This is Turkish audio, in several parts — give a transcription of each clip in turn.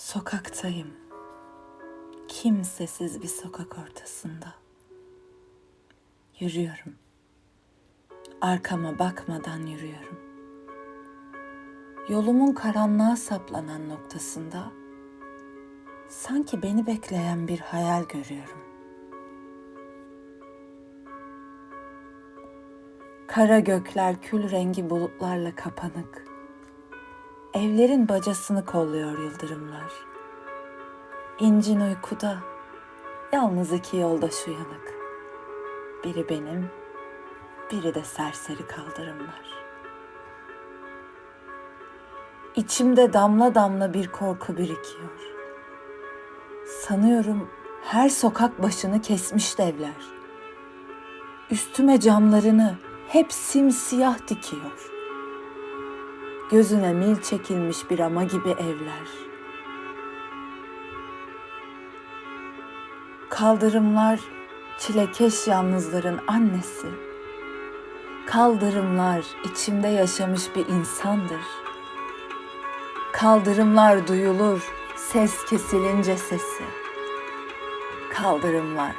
Sokaktayım. Kimsesiz bir sokak ortasında. Yürüyorum. Arkama bakmadan yürüyorum. Yolumun karanlığa saplanan noktasında sanki beni bekleyen bir hayal görüyorum. Kara gökler kül rengi bulutlarla kapanık. Evlerin bacasını kolluyor yıldırımlar. İncin uykuda, yalnız iki yoldaş uyanık. Biri benim, biri de serseri kaldırımlar. İçimde damla damla bir korku birikiyor. Sanıyorum her sokak başını kesmiş devler. Üstüme camlarını hep simsiyah dikiyor. Gözüne mil çekilmiş bir ama gibi evler. Kaldırımlar çilekeş yalnızların annesi. Kaldırımlar içimde yaşamış bir insandır. Kaldırımlar duyulur ses kesilince sesi. Kaldırımlar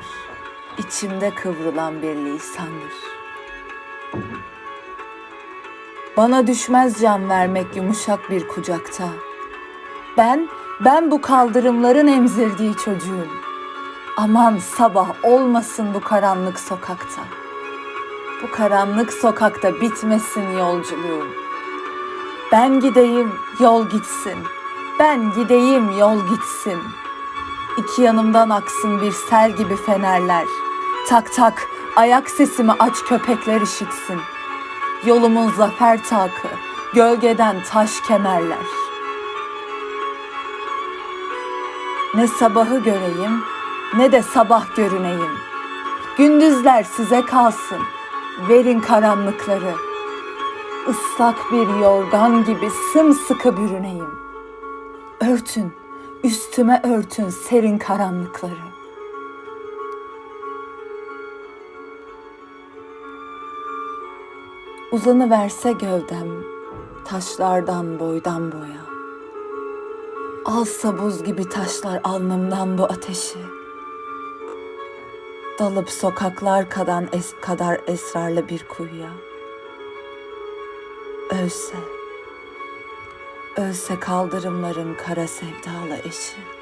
içimde kıvrılan bir lisandır. Bana düşmez can vermek yumuşak bir kucakta. Ben, ben bu kaldırımların emzirdiği çocuğum. Aman sabah olmasın bu karanlık sokakta. Bu karanlık sokakta bitmesin yolculuğum. Ben gideyim, yol gitsin. Ben gideyim, yol gitsin. İki yanımdan aksın bir sel gibi fenerler. Tak tak, ayak sesimi aç köpekler işitsin. Yolumun zafer takı, gölgeden taş kemerler. Ne sabahı göreyim, ne de sabah görüneyim. Gündüzler size kalsın, verin karanlıkları. Islak bir yorgan gibi sımsıkı bürüneyim. Örtün, üstüme örtün serin karanlıkları. Uzanı verse gövdem taşlardan boydan boya. Alsa buz gibi taşlar alnımdan bu ateşi. Dalıp sokaklar kadar, es kadar esrarlı bir kuyuya. Ölse, ölse kaldırımların kara sevdalı eşi.